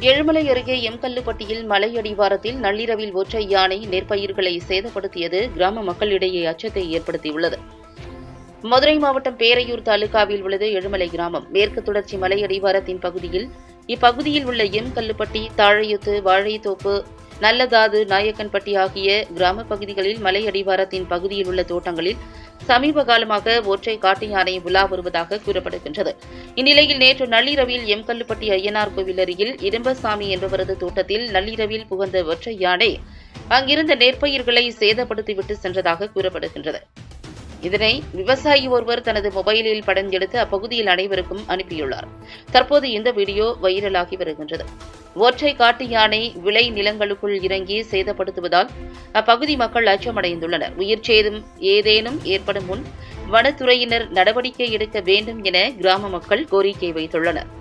எழுமலை அருகே எம்கல்லுப்பட்டியில் மலை அடிவாரத்தில் நள்ளிரவில் ஒற்றை யானை நெற்பயிர்களை சேதப்படுத்தியது கிராம மக்களிடையே அச்சத்தை ஏற்படுத்தியுள்ளது. மதுரை மாவட்டம் பேரையூர் தாலுகாவில் உள்ளது எழுமலை கிராமம். மேற்கு தொடர்ச்சி மலை அடிவாரத்தின் பகுதியில் இப்பகுதியில் உள்ள எம் கல்லுப்பட்டி தாழையுத்து வாழைத்தோப்பு நல்லதாது நாயக்கன்பட்டி ஆகிய கிராம பகுதிகளில் மலை அடிவாரத்தின் பகுதியில் உள்ள தோட்டங்களில் சமீப காலமாக ஒற்றை காட்டு யானை உலா வருவதாக கூறப்படுகின்றது. இந்நிலையில் நேற்று நள்ளிரவில் எம்கல்லுப்பட்டி ஐயனார் கோவில் அருகில் இரும்பசாமி என்பவரது தோட்டத்தில் நள்ளிரவில் புகுந்த ஒற்றை யானை அங்கிருந்த நெற்பயிர்களை சேதப்படுத்திவிட்டு சென்றதாக கூறப்படுகின்றது. இதனை விவசாயி ஒருவர் தனது மொபைலில் படம் எடுத்து அப்பகுதியில் அனைவருக்கும் அனுப்பியுள்ளார். தற்போது இந்த வீடியோ வைரலாகி வருகின்றது. ஒற்றை காட்டு யானை விளை நிலங்களுக்குள் இறங்கி சேதப்படுத்துவதால் அப்பகுதி மக்கள் அச்சமடைந்துள்ளனர். உயிர் சேதம் ஏதேனும் ஏற்படும் முன் வனத்துறையினர் நடவடிக்கை எடுக்க வேண்டும் என கிராம மக்கள் கோரிக்கை வைத்துள்ளனர்.